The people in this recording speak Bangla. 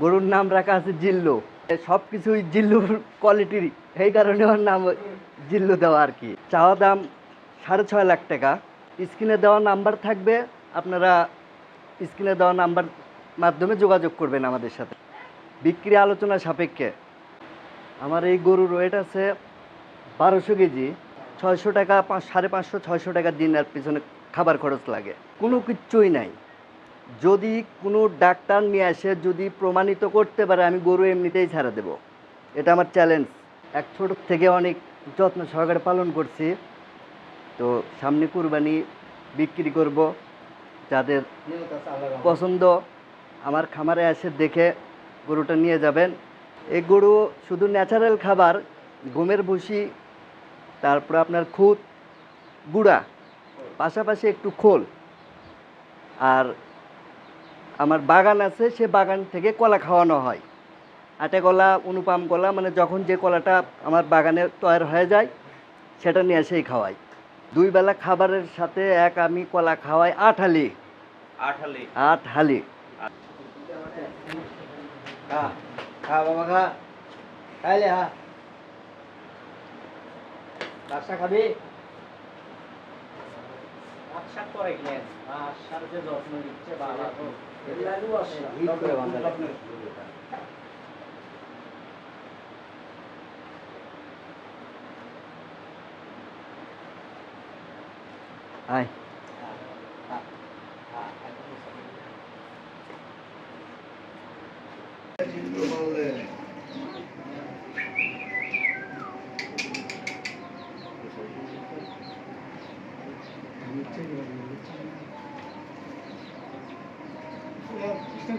গরুর নাম রাখা আছে জিল্লু। সব কিছুই জিল্লুর কোয়ালিটির এই কারণে ওর নাম জিল্লু দেওয়া আর কি। চাওয়া দাম সাড়ে ছয় লাখ টাকা। স্ক্রিনে দেওয়া নাম্বার থাকবে, আপনারা স্ক্রিনে দেওয়া নাম্বার মাধ্যমে যোগাযোগ করবেন আমাদের সাথে। বিক্রি আলোচনা সাপেক্ষে। আমার এই গরুর ওয়েট আছে বারোশো কেজি। ছয়শো টাকা, পাঁচ, সাড়ে পাঁচশো, ছয়শো টাকা দিন আর পিছনে খাবার খরচ লাগে। কোনো কিচ্ছুই নাই। যদি কোনো ডাক্তার নিয়ে আসে যদি প্রমাণিত করতে পারে, আমি গরু এমনিতেই ছাড়া দেব। এটা আমার চ্যালেঞ্জ এক ছোট থেকে অনেক যত্ন সহকারে পালন করছি। তো সামনে কুরবানি বিক্রি করব। যাদের পছন্দ আমার খামারে এসে দেখে গরুটা নিয়ে যাবেন। এই গরু শুধু ন্যাচারাল খাবার, গমের ভুসি, তারপর আপনার খুদ, গুঁড়া, পাশাপাশি একটু খোল। আর আমার বাগান আছে সে বাগান থেকে কলা খাওয়ানো হয়। আটে কলা অনুপাম কলা মানে যখন যে কলাটা আমার বাগানে তৈরি হয়ে যায় সেটা নিয়ে এসেই খাওয়াই। দুই বেলা খাবারের সাথে এক আমি কলা খাওয়াই আট হালি। আঠালি আট হালি। খা খা বাবা খা। খাইলে হা খাবি? মার্শাল করে গেলেন মার্শাল যে যত্ন নিচ্ছে বাবা তো এগুলো আসে Hi. Thank you. ちょっと待って。